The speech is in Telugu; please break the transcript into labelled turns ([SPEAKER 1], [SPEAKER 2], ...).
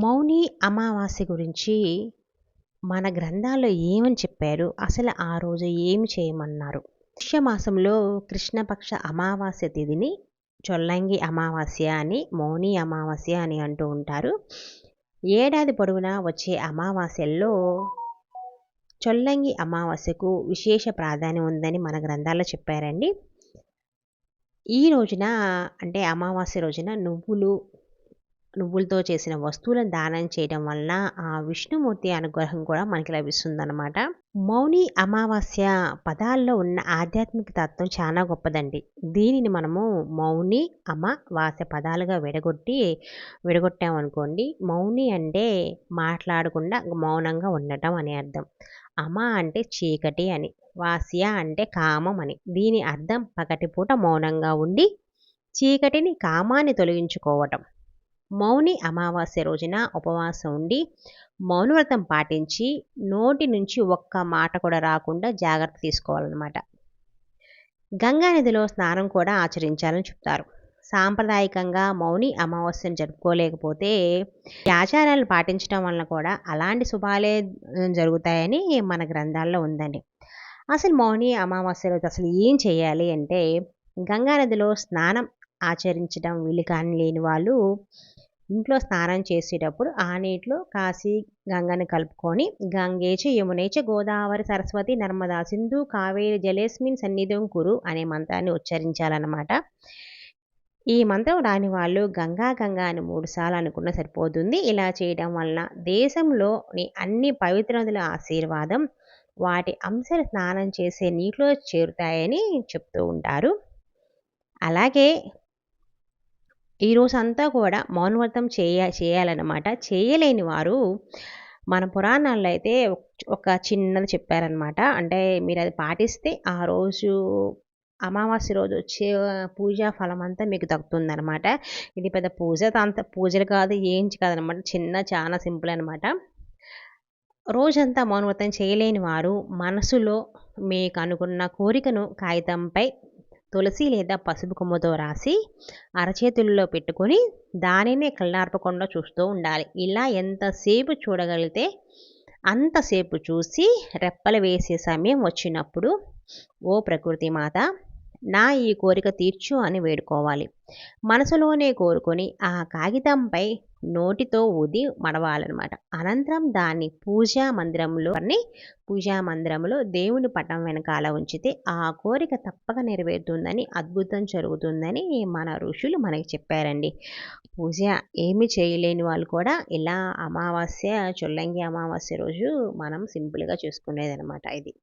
[SPEAKER 1] మౌని అమావాస్య గురించి మన గ్రంథాల్లో ఏమని చెప్పారు? అసలు ఆ రోజు ఏమి చేయమన్నారు? పుష్యమాసంలో కృష్ణపక్ష అమావాస్య తిథిని చొల్లంగి అమావాస్య అని మౌని అమావాస్య అని అంటూ ఉంటారు. ఏడాది పొడవునా వచ్చే అమావాస్యల్లో చొల్లంగి అమావాస్యకు విశేష ప్రాధాన్యం ఉందని మన గ్రంథాల్లో చెప్పారండి. ఈ రోజున అంటే అమావాస్య రోజున నువ్వులు నువ్వులతో చేసిన వస్తువులను దానం చేయడం వలన ఆ విష్ణుమూర్తి అనుగ్రహం కూడా మనకి లభిస్తుందన్నమాట. మౌని అమావాస్య పదాల్లో ఉన్న ఆధ్యాత్మిక తత్వం చాలా గొప్పదండి. దీనిని మనము మౌని అమావాస్య పదాలుగా విడగొట్టి విడగొట్టామనుకోండి మౌని అంటే మాట్లాడకుండా మౌనంగా ఉండటం అని అర్థం. అమ అంటే చీకటి అని వాస్య అంటే కామం అని. దీని అర్థం పగటిపూట మౌనంగా ఉండి చీకటిని కామాన్ని తొలగించుకోవటం. మౌని అమావాస్య రోజున ఉపవాసం ఉండి మౌనవ్రతం పాటించి నోటి నుంచి ఒక్క మాట కూడా రాకుండా జాగ్రత్త తీసుకోవాలన్నమాట. గంగా నదిలో స్నానం కూడా ఆచరించాలని చెప్తారు. సాంప్రదాయకంగా మౌని అమావాస్యను జరుపుకోలేకపోతే ఆచారాలు పాటించడం వలన కూడా అలాంటి శుభాలే జరుగుతాయని మన గ్రంథాల్లో ఉందండి. అసలు మౌని అమావాస్య రోజు అసలు ఏం చేయాలి అంటే గంగా నదిలో స్నానం ఆచరించడం వీలు కాని లేని వాళ్ళు ఇంట్లో స్నానం చేసేటప్పుడు ఆ నీటిలో కాశీ గంగను కలుపుకొని గంగేచ యమునేచ గోదావరి సరస్వతి నర్మదా సింధు కావేరి జలేస్మిన్ సన్నిధం కురు అనే మంత్రాన్ని ఉచ్చరించాలన్నమాట. ఈ మంత్రం రాని వాళ్ళు గంగా గంగా అని మూడుసార్లు అనుకున్న సరిపోతుంది. ఇలా చేయడం వలన దేశంలోని అన్ని పవిత్ర నదుల ఆశీర్వాదం వాటి అంశాలు స్నానం చేసే నీటిలో చేరుతాయని చెప్తూ ఉంటారు. అలాగే ఈ రోజంతా కూడా మౌనవ్రతం చేయ చేయాలన్నమాట. చేయలేని వారు మన పురాణాల్లో అయితే ఒక చిన్నది చెప్పారనమాట అంటే మీరు అది పాటిస్తే ఆ రోజు అమావాస్య రోజు వచ్చే పూజా ఫలం అంతా మీకు దక్కుతుందనమాట ఇది పెద్ద పూజ అంత పూజలు కాదు ఏంచి కాదనమాట చిన్న చాలా సింపుల్ అనమాట రోజంతా మౌనవ్రతం చేయలేని వారు మనసులో మీకు అనుకున్న కోరికను కాగితంపై తులసి లేదా పసుపు కొమ్మతో రాసి అరచేతుల్లో పెట్టుకొని దానినే కళ్ళార్పకుండా చూస్తూ ఉండాలి. ఇలా ఎంతసేపు చూడగలిగితే అంతసేపు చూసి రెప్పలు వేసే సమయం వచ్చినప్పుడు ఓ ప్రకృతి మాత నా ఈ కోరిక తీర్చు అని వేడుకోవాలి. మనసులోనే కోరుకొని ఆ కాగితంపై నోటితో ఊది మడవాలన్నమాట. అనంతరం దాన్ని పూజా మందిరంలో పూజా మందిరంలో దేవుని పటం వెనకాల ఉంచితే ఆ కోరిక తప్పక నెరవేరుతుందని అద్భుతం జరుగుతుందని మన ఋషులు మనకి చెప్పారండి. పూజ ఏమి చేయలేని వాళ్ళు కూడా ఇలా అమావాస్య చొల్లంగి అమావాస్య రోజు మనం సింపుల్గా చూసుకునేది అనమాట ఇది.